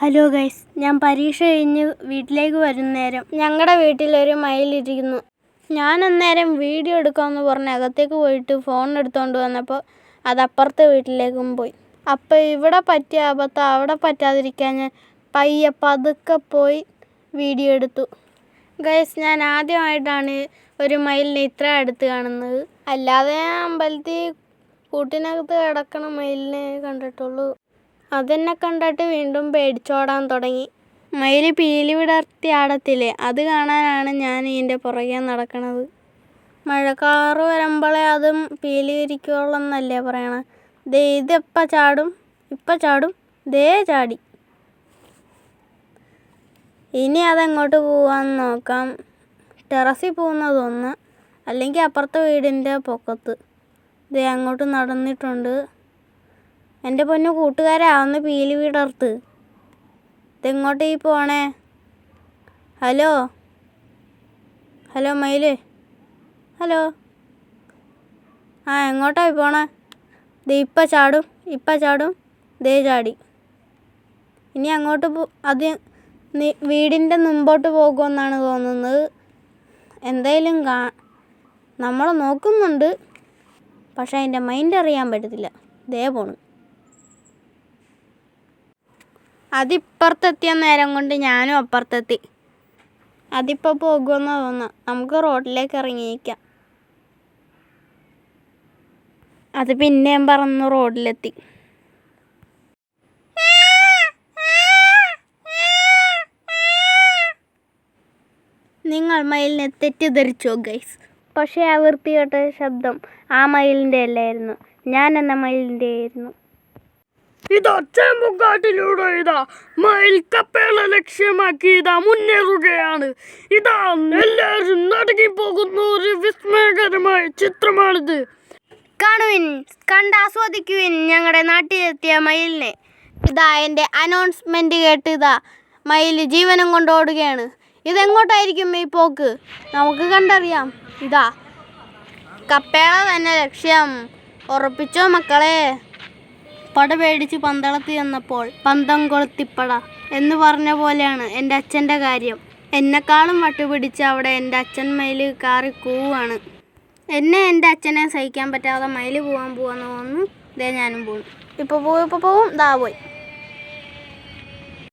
Hello guys ഞാൻ പരീക്ഷ കഴിഞ്ഞ് വീട്ടിലേക്ക് വരുന്നേരം ഞങ്ങളുടെ വീട്ടിലൊരു മയിലിരിക്കുന്നു. ഞാൻ അന്നേരം വീഡിയോ എടുക്കാമെന്ന് പറഞ്ഞ് അകത്തേക്ക് പോയിട്ട് ഫോൺ എടുത്തുകൊണ്ട് വന്നപ്പോൾ അത് അപ്പുറത്തെ വീട്ടിലേക്കും പോയി. അപ്പോൾ ഇവിടെ പറ്റിയ അബദ്ധം അവിടെ പറ്റാതിരിക്കാൻ ഞാൻ പയ്യെ പതുക്കെ പോയി വീഡിയോ എടുത്തു. ഗൈസ് ഞാൻ ആദ്യമായിട്ടാണ് ഒരു മയിലിനെ ഇത്ര അടുത്ത് കാണുന്നത്. അല്ലാതെ ഞാൻ അമ്പലത്തിൽ കൂട്ടിനകത്ത് കിടക്കണ മയിലിനെ കണ്ടിട്ടുള്ളൂ. അതെന്നെ കണ്ടിട്ട് വീണ്ടും പേടിച്ചോടാൻ തുടങ്ങി. മയിൽ പീലി വിടർത്തി ആടത്തില്ലേ അത് കാണാനാണ് ഞാൻ ഇതിന്റെ പുറകെ നടക്കണത്. മഴക്കാറ് വരുമ്പോഴേ അതും പീലി വിരിക്കുള്ളൂ എന്നല്ലേ പറയണത് ദേ ഇതെപ്പം ചാടും? ഇപ്പം ചാടും? ദേ ചാടി. ഇനി അതെങ്ങോട്ട് പോവാന്ന് നോക്കാം? ടെറസിൽ പോകുന്നതൊന്ന് അല്ലെങ്കിൽ അപ്പുറത്തെ വീടിന്റെ പൊക്കത്ത്. ദേ അങ്ങോട്ട് നടന്നിട്ടുണ്ട്. എന്റെ പൊന്നു കൂട്ടുകാരാ ഒന്ന് പീലി വിടർത്ത്. ഇതെങ്ങോട്ട് ഈ പോണേ? ഹലോ? ഹലോ മയിൽ? ഹലോ? ആ എങ്ങോട്ടായി പോണേ? ദേ ഇപ്പം ചാടും ഇപ്പം ചാടും ദേ ചാടി. ഇനി അങ്ങോട്ട് പോ അത് വീടിന്റെ മുമ്പോട്ട് പോകുമെന്നാണ് തോന്നുന്നത്. എന്തായാലും കാ നമ്മൾ നോക്കുന്നുണ്ട്. പക്ഷേ അതിന്റെ മൈൻഡ് അറിയാൻ പറ്റത്തില്ല. ദേ പോണു. അതിപ്പുറത്തെത്തിയ നേരം കൊണ്ട് ഞാനും അപ്പുറത്തെത്തി. അതിപ്പോൾ പോകുമെന്നാ തോന്നുന്നത് നമുക്ക് റോഡിലേക്ക് ഇറങ്ങിയേക്കാം. അത് പിന്നെയും പറന്ന് റോഡിലെത്തി. നിങ്ങൾ മയിലിനെ തെറ്റിദ്ധരിച്ചോ ഗൈസ്? പക്ഷേ ആ വൃത്തികെട്ട ശബ്ദം ആ മയിലിന്റെ അല്ലായിരുന്നു ഞാൻ എന്ന മയിലിന്റെ ആയിരുന്നു ഇതാ ചേമ്പുകാട്ടിലൂടെ ഇതാ. മയിൽക്കപ്പേള ലക്ഷ്യമാക്കി ഇതാ മുന്നേറുകയാണ്. ഇതാ എല്ലാവരും നടുങ്ങി പോകുന്ന ഒരു വിസ്മയകരമായ ചിത്രമാണിത്. കാണുവിൻ കണ്ട് ആസ്വദിക്കുവിൻ ഞങ്ങളുടെ നാട്ടിലെത്തിയ മയിലിനെ. ഇതാ എന്റെ അനൗൺസ്മെന്റ് കേട്ട് ഇതാ മയിൽ ജീവനം കൊണ്ട് ഓടുകയാണ്. ഇതെങ്ങോട്ടായിരിക്കും ഈ പോക്ക്? നമുക്ക് കണ്ടറിയാം. ഇതാ. കപ്പേള തന്നെ ലക്ഷ്യം. ഉറപ്പിച്ചോ മക്കളെ? പട പേടിച്ച് പന്തളത്ത് ചെന്നപ്പോൾ പന്തം കൊളുത്തിപ്പട എന്ന് പറഞ്ഞ പോലെയാണ് എന്റെ അച്ഛന്റെ കാര്യം. എന്നെക്കാളും വട്ടുപിടിച്ച് അവിടെ എന്റെ അച്ഛൻ മയിൽ കാറി കൂവാണ്. എന്നെ എന്റെ അച്ഛനെ സഹിക്കാൻ പറ്റാതെ മയിൽ പോകാൻ പോവാന്ന് തോന്നുന്നു ഇതേ ഞാനും പോകും ഇപ്പോൾ പോകും ഇപ്പോൾ പോകും ദാ പോയി.